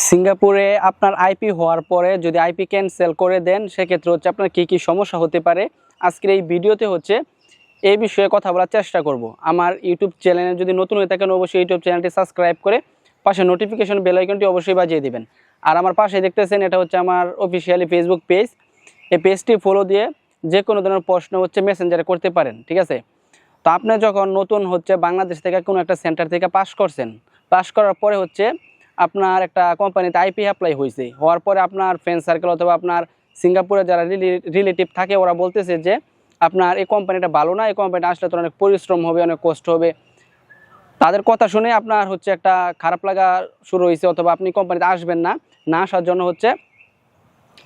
সিঙ্গাপুরে আপনার আইপি হওয়ার পরে যদি আইপি ক্যান্সেল করে দেন, সেক্ষেত্রে হচ্ছে আপনার কী কী সমস্যা হতে পারে? আজকের এই ভিডিওতে হচ্ছে এই বিষয়ে কথা বলার চেষ্টা করব। আমার ইউটিউব চ্যানেলে যদি নতুন হয়ে থাকেন, অবশ্যই ইউটিউব চ্যানেলটি সাবস্ক্রাইব করে পাশে নোটিফিকেশন বেল আইকনটি অবশ্যই বাজিয়ে দিবেন। আর আমার পাশে দেখতেছেন, এটা হচ্ছে আমার অফিসিয়ালি ফেসবুক পেজ এই পেজটি ফলো দিয়ে যে কোনো ধরনের প্রশ্ন হচ্ছে মেসেঞ্জারে করতে পারেন, ঠিক আছে? তো আপনি যখন নতুন হচ্ছে বাংলাদেশ থেকে কোনো একটা সেন্টার থেকে পাস করছেন পাস করার পরে হচ্ছে আপনার একটা কোম্পানিতে আইপি অ্যাপ্লাই হয়েছে হওয়ার পরে আপনার ফ্রেন্ড সার্কেল অথবা আপনার সিঙ্গাপুরে যারা রিলেটিভ থাকে, ওরা বলতেছে যে, আপনার এই কোম্পানিটা ভালো না, এই কোম্পানিটা আসলে তো অনেক পরিশ্রম হবে, অনেক কষ্ট হবে। তাদের কথা শুনে আপনার হচ্ছে একটা খারাপ লাগা শুরু হয়েছে অথবা আপনি কোম্পানিতে আসবেন না। না আসার জন্য হচ্ছে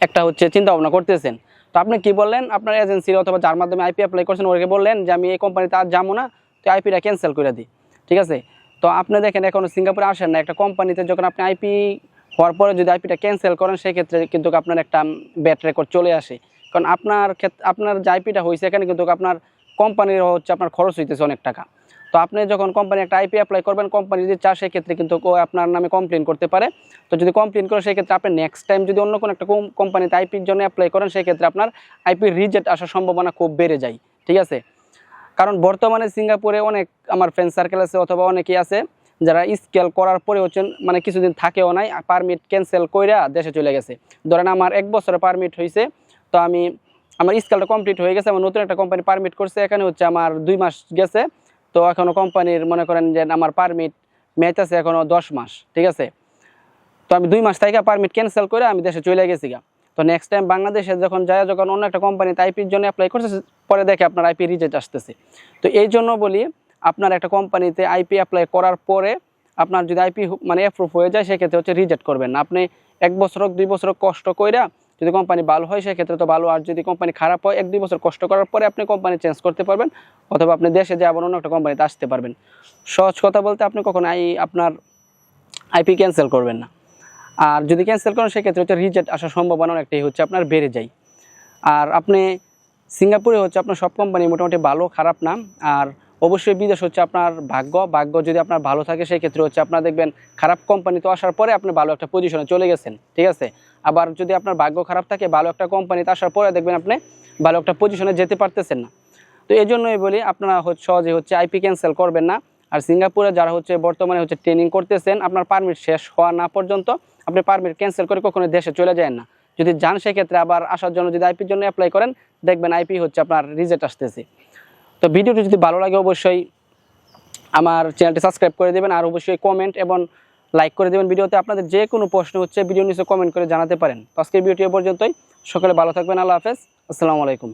একটা হচ্ছে চিন্তা ভাবনা করতেছেন। তো আপনি কি বললেন? আপনার এজেন্সির অথবা যার মাধ্যমে আইপি অ্যাপ্লাই করছেন ওকে বললেন যে, আমি এই কোম্পানিতে আর যাব না, তো আইপিটা ক্যান্সেল করে দিই। ঠিক আছে? তো আপনি দেখেন, এখন সিঙ্গাপুরে আসেন না, একটা কোম্পানিতে যখন আপনি আইপি হওয়ার পরে যদি আইপিটা ক্যান্সেল করেন, সেক্ষেত্রে কিন্তু আপনার একটা ব্যাট রেকর্ড চলে আসে। কারণ আপনার ক্ষেত্রে আপনার যে আইপিটা হয়েছে, এখানে কিন্তু আপনার কোম্পানির হচ্ছে আপনার খরচ হইতেছে অনেক টাকা। তো আপনি যখন কোম্পানি একটা আইপি অ্যাপ্লাই করবেন, কোম্পানি যদি চায়, সেক্ষেত্রে কিন্তু আপনার নামে কমপ্লেন করতে পারে। তো যদি কমপ্লেন করে, সেক্ষেত্রে আপনি নেক্সট টাইম যদি অন্য কোনো একটা কোম্পানিতে আইপির জন্য অ্যাপ্লাই করেন, সেক্ষেত্রে আপনার আইপি রিজেক্ট আসার সম্ভাবনা খুব বেড়ে যায়। ঠিক আছে? কারণ বর্তমানে সিঙ্গাপুরে অনেক আমার ফ্রেন্ড সার্কেল আছে অথবা অনেকেই আছে, যারা স্কেল করার পরে হচ্ছে মানে কিছুদিন থাকেও নাই পারমিট ক্যান্সেল কইরা দেশে চলে গেছে। ধরেন আমার এক বছরে পারমিট হয়েছে তো আমি, আমার স্কেলটা কমপ্লিট হয়ে গেছে, আমার নতুন একটা কোম্পানি পারমিট করছে, এখানে হচ্ছে আমার দুই মাস গেছে, তো এখনও কোম্পানির মনে করেন যে আমার পারমিট ম্যাচ আছে এখনও দশ মাস, ঠিক আছে? তো আমি দুই মাস থেকে পারমিট ক্যান্সেল করে আমি দেশে চলে গেছি গা। তো নেক্সট টাইম বাংলাদেশে যখন যায়, যখন অন্য একটা কোম্পানিতে আইপির জন্য অ্যাপ্লাই করছে পরে দেখে আপনার আইপি রিজেক্ট আসতেছে। তো এই জন্য বলি, আপনার একটা কোম্পানিতে আইপি অ্যাপ্লাই করার পরে আপনার যদি আইপি মানে অ্যাপ্রুভ হয়ে যায়, সেক্ষেত্রে হচ্ছে রিজেক্ট করবেন না। আপনি এক বছর হোক, দুই বছর কষ্ট কইরা যদি কোম্পানি ভালো হয়, সেক্ষেত্রে তো ভালো। আর যদি কোম্পানি খারাপ হয়, এক দুই বছর কষ্ট করার পরে আপনি কোম্পানি চেঞ্জ করতে পারবেন, অথবা আপনি দেশে যে আবার অন্য একটা কোম্পানিতে আসতে পারবেন। সহজ কথা বলতে আপনি কখন আই আপনার আইপি ক্যান্সেল করবেন না। আর যদি ক্যান্সেল করেন, সেক্ষেত্রে হচ্ছে রিজেক্ট আসার সম্ভাবনা অনেকটাই হচ্ছে আপনার বেড়ে যায়। আর আপনি সিঙ্গাপুরে হচ্ছে আপনার সব কোম্পানি মোটামুটি ভালো, খারাপ না আর অবশ্যই বিদেশ হচ্ছে আপনার ভাগ্য। ভাগ্য যদি আপনার ভালো থাকে সেই ক্ষেত্রে হচ্ছে আপনার দেখবেন খারাপ কোম্পানিতে আসার পরে আপনি ভালো একটা পজিশনে চলে গেছেন, ঠিক আছে? আবার যদি আপনার ভাগ্য খারাপ থাকে, ভালো একটা কোম্পানিতে আসার পরে দেখবেন আপনি ভালো একটা পজিশনে যেতে পারতেছেন না। তো এই জন্যই বলি, আপনারা হচ্ছে সহজে হচ্ছে আইপি ক্যান্সেল করবেন না। আর সিঙ্গাপুরে যারা হচ্ছে বর্তমানে হচ্ছে ট্রেনিং করতেছেন, আপনার পারমিট শেষ হওয়া না পর্যন্ত আপনি পারমিট ক্যান্সেল করে কখনো দেশে চলে যায় না। যদি যান, সেক্ষেত্রে আবার আসার জন্য যদি আইপির জন্য অ্যাপ্লাই করেন, দেখবেন আইপি হচ্ছে আপনার রিজেক্ট আসতেছে। তো ভিডিওটি যদি ভালো লাগে, অবশ্যই আমার চ্যানেলটি সাবস্ক্রাইব করে দেবেন আর অবশ্যই কমেন্ট এবং লাইক করে দেবেন ভিডিওতে। আপনাদের যে কোনো প্রশ্ন হচ্ছে ভিডিও নিচে কমেন্ট করে জানাতে পারেন। আজকের ভিডিওটি পর্যন্তই। সকলে ভালো থাকবেন। আল্লাহ হাফেজ। আসসালামু আলাইকুম।